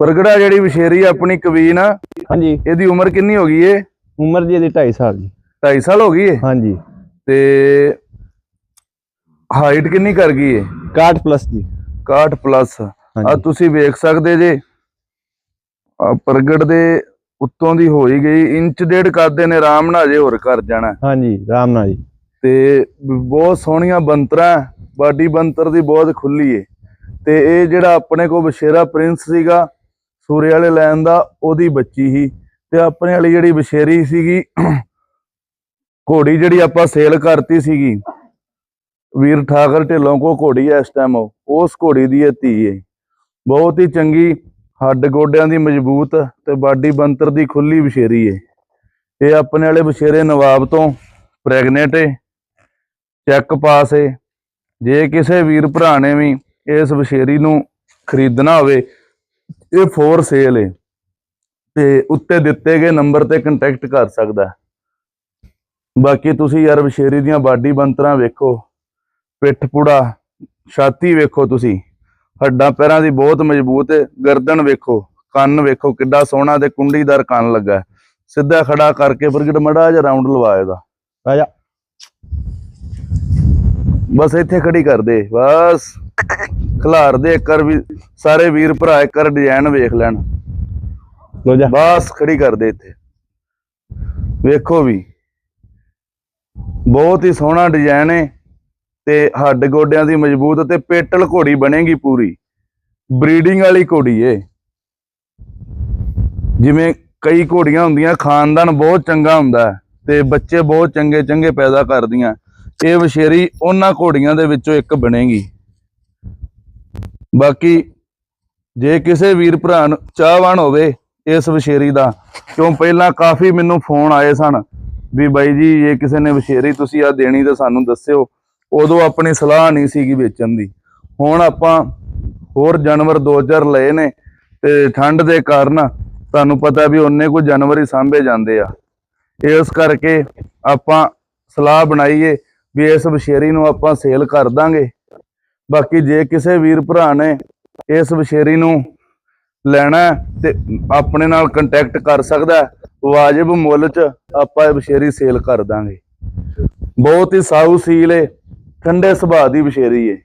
ਪ੍ਰਗੜਾ ਜਿਹੜੀ ਵਿਸ਼ੇਰੀ ਆਪਣੀ ਕਵੀਨ ਆ ਹਾਂਜੀ। ਇਹਦੀ ਉਮਰ ਕਿੰਨੀ ਹੋ ਗਈ ਏ? ਉਮਰ ਜੀ ਇਹਦੀ 2.5 ਸਾਲ ਜੀ। 2.5 ਸਾਲ ਹੋ ਗਈ ਏ? ਹਾਂਜੀ। ਤੇ ਹਾਈਟ ਕਿੰਨੀ ਕਰ ਗਈ ਏ? 61 ਪਲੱਸ ਜੀ। 61 ਪਲੱਸ ਆ ਤੁਸੀਂ ਵੇਖ ਸਕਦੇ ਜੇ ਆ ਪ੍ਰਗਟ ਦੇ ਉੱਤੋਂ ਦੀ ਹੋਈ ਗਈ ਇੰਚ ਡੇਢ ਕਰਦੇ ਨੇ ਆਰਾਮ ਨਾਲ ਅਜੇ ਹੋਰ ਕਰ ਜਾਣਾ। ਹਾਂਜੀ ਰਾਮ ਨਾਲ ਜੀ। ਤੇ ਬਹੁਤ ਸੋਹਣੀਆਂ ਬੰਤਰਾਂ ਬਾਡੀ ਬੰਤਰ ਦੀ ਬਹੁਤ ਖੁੱਲੀ ਏ। ਤੇ ਇਹ ਜਿਹੜਾ ਆਪਣੇ ਕੋ ਬਸ਼ੇਰਾ ਪ੍ਰਿੰਸ ਸੀਗਾ ਸੂਰੇ ਵਾਲੇ ਲੈਣ ਦਾ ਉਹਦੀ ਬੱਚੀ ਸੀ ਤੇ ਆਪਣੇ ਵਾਲੀ ਜਿਹੜੀ ਬਸ਼ੇਰੀ ਸੀਗੀ, ਘੋੜੀ ਜਿਹੜੀ ਆਪਾਂ ਸੇਲ ਕਰਤੀ ਸੀਗੀ, ਵੀਰ ਠਾਕਰ ਢਿੱਲੋਂ ਕੋ ਘੋੜੀ ਐ ਇਸ ਟਾਈਮ ਉਸ ਘੋੜੀ ਦੀ ਇਹ ਧੀ ਏ। ਬਹੁਤ ਹੀ ਚੰਗੀ ਹੱਡ ਗੋਡਿਆਂ ਦੀ ਮਜ਼ਬੂਤ ਤੇ ਬਾਡੀ ਬੰਤਰ ਦੀ ਖੁੱਲੀ ਬਸ਼ੇਰੀ ਏ। ਇਹ ਆਪਣੇ ਵਾਲੇ ਬਸ਼ੇਰੇ ਨਵਾਬ ਤੋਂ ਪ੍ਰੈਗਨੈਂਟ ਏ ਚੈੱਕ ਪਾਸ ਏ। ਜੇ ਕਿਸੇ ਵੀਰ ਭਰਾ ਨੇ ਵੀ ਇਸ ਬਸ਼ੇਰੀ ਨੂੰ ਖਰੀਦਣਾ ਹੋਵੇ ਇਹ ਫੋਰ ਸੇਲ ਏ। ਤੇ ਉੱਤੇ ਦਿੱਤੇ ਗਏ ਨੰਬਰ ਤੇ ਕੰਟੈਕਟ ਕਰ ਸਕਦਾ। ਹੈ। ਬਾਕੀ ਤੁਸੀਂ ਯਾਰ ਬਸ਼ੇਰੀ ਦੀਆਂ ਬਾਡੀ ਬੰਤਰਾਂ ਵੇਖੋ ਪਿੱਠ ਪੁੜਾ ਛਾਤੀ ਵੇਖੋ ਤੁਸੀਂ। ਹੱਡਾਂ ਪੈਰਾਂ ਦੀ ਬਹੁਤ ਮਜ਼ਬੂਤ ਹੈ ਗਰਦਨ ਵੇਖੋ ਕੰਨ ਵੇਖੋ ਕਿੱਡਾ ਸੋਹਣਾ ਤੇ ਕੁੰਡੀਦਾਰ ਕੰਨ ਲੱਗਾ। ਹੈ। ਸਿੱਧਾ ਖੜਾ ਕਰਕੇ ਪ੍ਰਗਟ ਮੜਾ ਜਿਹਾ ਰਾਉਂਡ ਲਵਾ ਇਹਦਾ। ਆ ਜਾ। ਬਸ ਇੱਥੇ ਖੜੀ ਕਰ ਦੇ। ਬਸ। ਖਿਲਾਰ ਦੇ ਇੱਕ ਵਾਰ ਵੀ ਸਾਰੇ ਵੀਰ ਭਰਾ ਇੱਕ ਵਾਰ ਡਿਜ਼ਾਈਨ ਵੇਖ ਲੈਣ। ਲੋ ਜਾ। ਬਸ ਖੜੀ ਕਰ ਦੇ ਇੱਥੇ। ਵੇਖੋ ਵੀ। ਬਹੁਤ ਹੀ ਸੋਹਣਾ ਡਿਜ਼ਾਈਨ ਹੈ ਤੇ ਹੱਡ ਗੋਡਿਆਂ ਦੀ ਮਜ਼ਬੂਤ ਤੇ ਪੇਟਲ ਘੋੜੀ ਬਣੇਗੀ ਪੂਰੀ। ਬਰੀਡਿੰਗ ਵਾਲੀ ਘੋੜੀ ਏ। ਜਿਵੇਂ ਕਈ ਘੋੜੀਆਂ ਹੁੰਦੀਆਂ ਖਾਨਦਾਨ ਬਹੁਤ ਚੰਗਾ ਹੁੰਦਾ ਤੇ ਬੱਚੇ ਬਹੁਤ ਚੰਗੇ ਚੰਗੇ ਪੈਦਾ ਕਰਦੀਆਂ। ਇਹ ਵਸ਼ੇਰੀ ਉਹਨਾਂ ਘੋੜੀਆਂ ਦੇ ਵਿੱਚੋਂ ਇੱਕ ਬਣੇਗੀ। ਬਾਕੀ ਜੇ ਕਿਸੇ ਵੀਰ ਭਰਾ ਨੂੰ ਚਾਹਵਾਨ ਹੋਵੇ ਇਸ ਵਸ਼ੇਰੀ ਦਾ, ਕਿਉਂ ਪਹਿਲਾਂ ਕਾਫੀ ਮੈਨੂੰ ਫੋਨ ਆਏ ਸਨ ਵੀ ਬਾਈ ਜੀ, ਜੇ ਕਿਸੇ ਨੇ ਵਸ਼ੇਰੀ ਤੁਸੀਂ ਆ ਦੇਣੀ ਤਾਂ ਸਾਨੂੰ ਦੱਸਿਓ। ਉਦੋਂ ਆਪਣੀ ਸਲਾਹ ਨਹੀਂ ਸੀਗੀ ਵੇਚਣ ਦੀ। ਹੁਣ ਆਪਾਂ ਹੋਰ ਜਾਨਵਰ 2000 ਲਏ ਨੇ ਤੇ ਠੰਡ ਦੇ ਕਾਰਨ ਤੁਹਾਨੂੰ ਪਤਾ ਵੀ ਉਹਨੇ ਕੋਈ ਜਾਨਵਰ ਹੀ ਸਾਂਭੇ ਜਾਂਦੇ ਆ। ਇਸ ਕਰਕੇ ਆਪਾਂ ਸਲਾਹ ਬਣਾਈਏ ਵੀ ਇਸ ਵਸ਼ੇਰੀ ਨੂੰ ਆਪਾਂ ਸੇਲ ਕਰ ਦਾਂਗੇ। ਬਾਕੀ ਜੇ ਕਿਸੇ ਵੀਰ ਭਰਾ ਨੇ ਇਸ ਵਸ਼ੇਰੀ ਨੂੰ ਲੈਣਾ ਹੈ ਤੇ ਆਪਣੇ ਨਾਲ ਕੰਟੈਕਟ ਕਰ ਸਕਦਾ ਵਾਜਬ ਮੁੱਲ 'ਚ ਆਪਾਂ ਇਹ ਵਸ਼ੇਰੀ ਸੇਲ ਕਰ ਦਾਂਗੇ। ਬਹੁਤ ਹੀ ਸਾਊ ਸੀਲ ਏ, ਠੰਡੇ ਸੁਭਾਅ ਦੀ ਵਸ਼ੇਰੀ ਏ।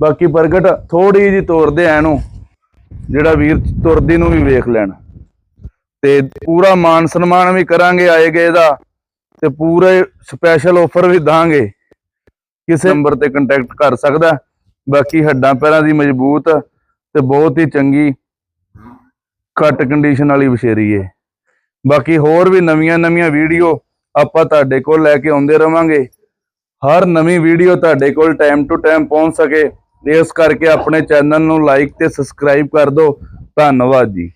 ਬਾਕੀ ਪ੍ਰਗਟ ਥੋੜੀ ਜੀ ਤੋਰਦੇ ਐ ਨੂੰ ਜਿਹੜਾ ਵੀਰ ਤੁਰਦੀ ਨੂੰ ਵੀ ਵੇਖ ਲੈਣ। ਤੇ ਪੂਰਾ ਮਾਨ ਸਨਮਾਨ ਵੀ ਕਰਾਂਗੇ ਆਏ ਗਏ ਦਾ, ਤੇ ਪੂਰੇ ਸਪੈਸ਼ਲ ਆਫਰ ਵੀ ਦਾਂਗੇ। ਕਿਸੇ ਨੰਬਰ ਤੇ ਕੰਟੈਕਟ ਕਰ ਸਕਦਾ ਬਾਕੀ ਹੱਡਾਂ ਪੈਰਾਂ ਦੀ ਮਜ਼ਬੂਤ ਤੇ ਬਹੁਤ ਹੀ ਚੰਗੀ ਘੱਟ ਕੰਡੀਸ਼ਨ ਵਾਲੀ ਵਸ਼ੇਰੀ ਏ। ਬਾਕੀ ਹੋਰ ਵੀ ਨਵੀਆਂ ਨਵੀਆਂ ਵੀਡੀਓ ਆਪਾਂ ਤੁਹਾਡੇ ਕੋਲ ਲੈ ਕੇ ਆਉਂਦੇ ਰਵਾਂਗੇ। ਹਰ ਨਵੀਂ ਵੀਡੀਓ ਤੁਹਾਡੇ ਕੋਲ ਟਾਈਮ ਟੂ ਟਾਈਮ ਪਹੁੰਚ ਸਕੇ। ਇਸ ਕਰਕੇ ਆਪਣੇ ਚੈਨਲ ਨੂੰ ਲਾਈਕ ਤੇ ਸਬਸਕ੍ਰਾਈਬ ਕਰ ਦਿਓ। ਧੰਨਵਾਦ ਜੀ।